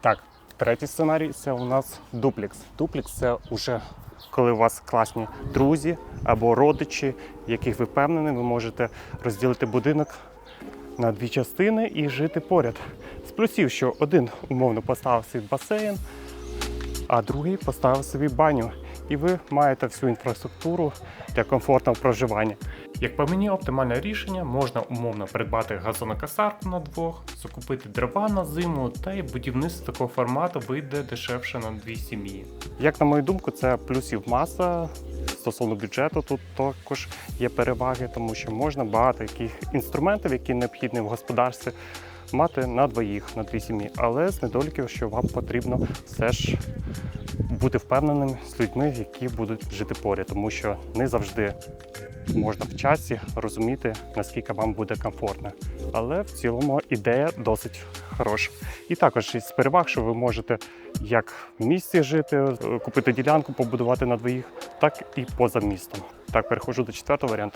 Так, третій сценарій це у нас дуплікс. Дуплікс це вже коли у вас класні друзі або родичі, яких ви впевнені, ви можете розділити будинок на дві частини і жити поряд. З плюсів, що один умовно поставив свій басейн, а другий поставив собі баню. І ви маєте всю інфраструктуру для комфортного проживання. Як по мені, оптимальне рішення можна умовно придбати газонокосарку на двох, закупити дрова на зиму, та й будівництво такого формату вийде дешевше на дві сім'ї. Як на мою думку, це плюсів маса. Стосовно бюджету, тут також є переваги, тому що можна багато яких інструментів, які необхідні в господарстві, мати на двоїх, на дві сім'ї. Але з недоліків, що вам потрібно все ж бути впевненим з людьми, які будуть жити поряд, тому що не завжди можна в часі розуміти, наскільки вам буде комфортно. Але в цілому ідея досить хороша. І також із переваг, що ви можете як в місті жити, е, купити ділянку, побудувати на двоїх, так і поза містом. Так, переходжу до четвертого варіанту.